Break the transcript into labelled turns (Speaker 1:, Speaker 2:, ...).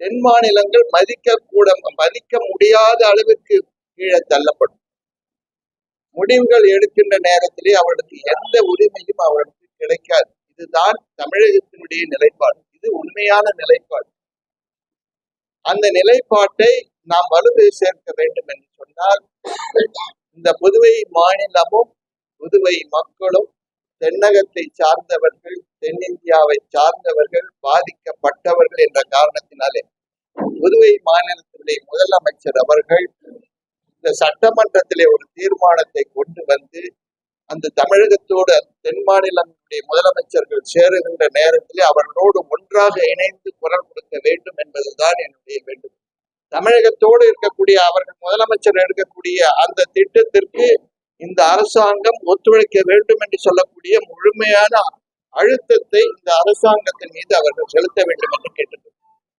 Speaker 1: தென் மாநிலங்கள் மதிக்க கூட மதிக்க முடியாத அளவிற்கு கீழே தள்ளப்படும். முடிவுகள் எடுக்கின்ற நேரத்திலே அவர்களுக்கு எந்த உரிமையும் அவர்களுக்கு கிடைக்காது. இதுதான் தமிழகத்தினுடைய நிலைப்பாடு. இது உண்மையான நிலைப்பாடு. அந்த நிலைப்பாட்டை நாம் வலுவை சேர்க்க வேண்டும் என்று சொன்னால் இந்த புதுவை மாநிலமும் புதுவை மக்களும் தென்னகத்தை சார்ந்தவர்கள் தென்னிந்தியாவை சார்ந்தவர்கள் பாதிக்கப்பட்டவர்கள் என்ற காரணத்தை சொன்னாலே புதுவை மாநிலத்தினுடைய முதலமைச்சர் அவர்கள் இந்த சட்டமன்றத்திலே ஒரு தீர்மானத்தை கொண்டு வந்து அந்த தமிழகத்தோடு தென் மாநிலங்களுடைய முதலமைச்சர்கள் சேருகின்ற நேரத்திலே அவர்களோடு ஒன்றாக இணைந்து குரல் கொடுக்க வேண்டும் என்பதுதான் என்னுடைய வேண்டும் தமிழகத்தோடு இருக்கக்கூடிய அவர்கள் முதலமைச்சர் எடுக்கக்கூடிய அந்த திட்டத்திற்கு இந்த அரசாங்கம் ஒத்துழைக்க வேண்டும் என்று சொல்லக்கூடிய முழுமையான அழுத்தத்தை இந்த அரசாங்கத்தின் மீது அவர்கள் செலுத்த வேண்டும்